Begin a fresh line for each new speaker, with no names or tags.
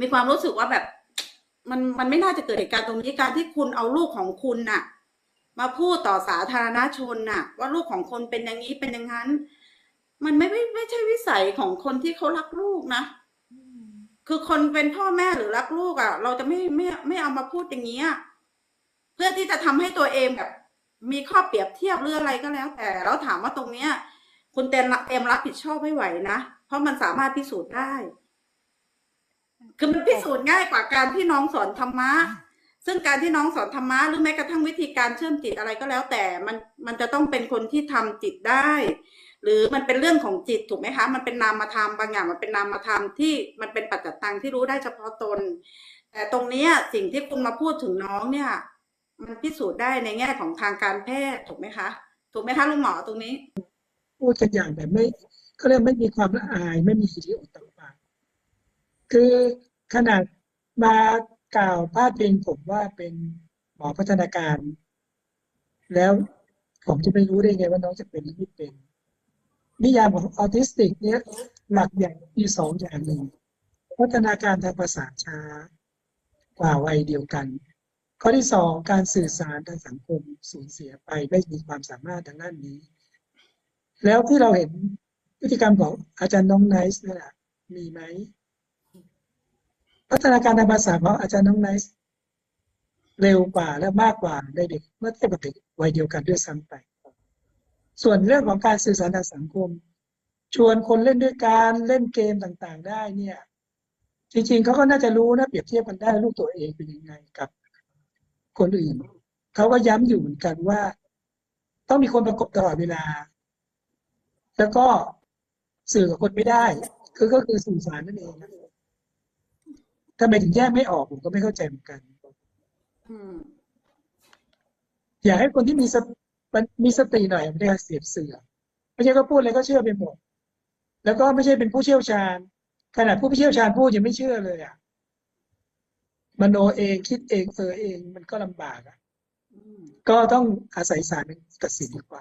มีความรู้สึกว่าแบบ มันมันไม่น่าจะเกิดเหตุการณ์ตรงนี้การที่คุณเอาลูกของคุณน่ะ มาพูดต่อสาธารณชนน่ะ ว่าลูกของคนเป็นอย่างนี้เป็นอย่างนั้น มันไม่ไม่ไม่ใช่วิสัยของคนที่เขารักลูกนะคือคนเป็นพ่อแม่หรือรักลูกอะ เราจะไม่ไม่ไม่เอามาพูดอย่างนี้เพื่อที่จะทำให้ตัวเองแบบ มีข้อเปรียบเทียบหรืออะไรก็แล้ว แต่แล้วถามว่าตรงเนี้ย คุณเต็มเต็มรับผิดชอบไม่ไหวนะ เพราะมันสามารถพิสูจน์ได้ คือมันพิสูจน์ง่ายกว่าการที่น้องสอนธรรมะ ซึ่งการที่น้องสอนธรรมะหรือแม้กระทั่งวิธีการเชื่อมจิตอะไรก็แล้วแต่มันมันจะต้องเป็นคนที่ทำจิตได้ หรือมันเป็นเรื่องของจิตถูกไหมคะ มันเป็นนามธรรมบางอย่างมันเป็นนามธรรมที่มันเป็นปัจจตังที่รู้ได้เฉพาะตน แต่ตรงนี้สิ่งที่คุณมาพูดถึงน้องเนี่ย มันพิสูจน์ได้ในแง่ของทางการแพทย์ถูกไหมคะ ถูกไหมคะลุงหมอตรงนี้
พูดกันอย่างแบบไม่เขาเรียกไม่มีความละอายไม่มีสิริโอตตัปปะ คือขนาดมากล่าวพาดพิงผมว่าเป็นหมอพัฒนาการ แล้วผมจะไม่รู้ได้ไงว่าน้องจะเป็นหรือไม่เป็น นิยามของออทิสติก เนี่ย หลักอย่างมีสองอย่างหนึ่งพัฒนาการทางภาษาช้ากว่าวัยเดียวกัน ข้อที่สองการสื่อสารทางสังคมสูญเสียไปไม่มีความสามารถทางด้านนี้ แล้วที่เราเห็นพฤติกรรมของอาจารย์น้องไนซ์นี่นแหละมีไหม พัฒนาการทางภาษาของอาจารย์น้องไนซ์เร็วกว่าและมากกว่าเด็กเมื่อเทียบกับเด็กวัยเดียวกันด้วยซ้ำไป ส่วนเรื่องของการสื่อสารทางสังคม ชวนคนเล่นด้วยการเล่นเกมต่างๆ ได้เนี่ย จริงๆเขาก็น่าจะรู้นะเปรียบเทียบกันได้ลูกตัวเองเป็นยังไงกับ คนอื่นเขาก็ย้ำอยู่เหมือนกันว่า ต้องมีคนประกบตลอดเวลา แล้วก็สื่อกับคนไม่ได้ คือก็คือสื่อสารนั่นเองนะ ทำไมถึงแยกไม่ออกผมก็ไม่เข้าใจเหมือนกัน
อืม
อยากให้คนที่มีสติมันมีสติหน่อยไม่ได้เสียบเสือไม่ใช่ก็พูดอะไรก็เชื่อไปหมด แล้วก็ไม่ใช่เป็นผู้เชี่ยวชาญ ขนาดผู้เชี่ยวชาญพูดยังไม่เชื่อเลยอะมโนเองคิดเองเออเองมันก็ลำบากอะ
อืม
ก็ต้องอาศัยศาลเป็นตัดสินดีกว่า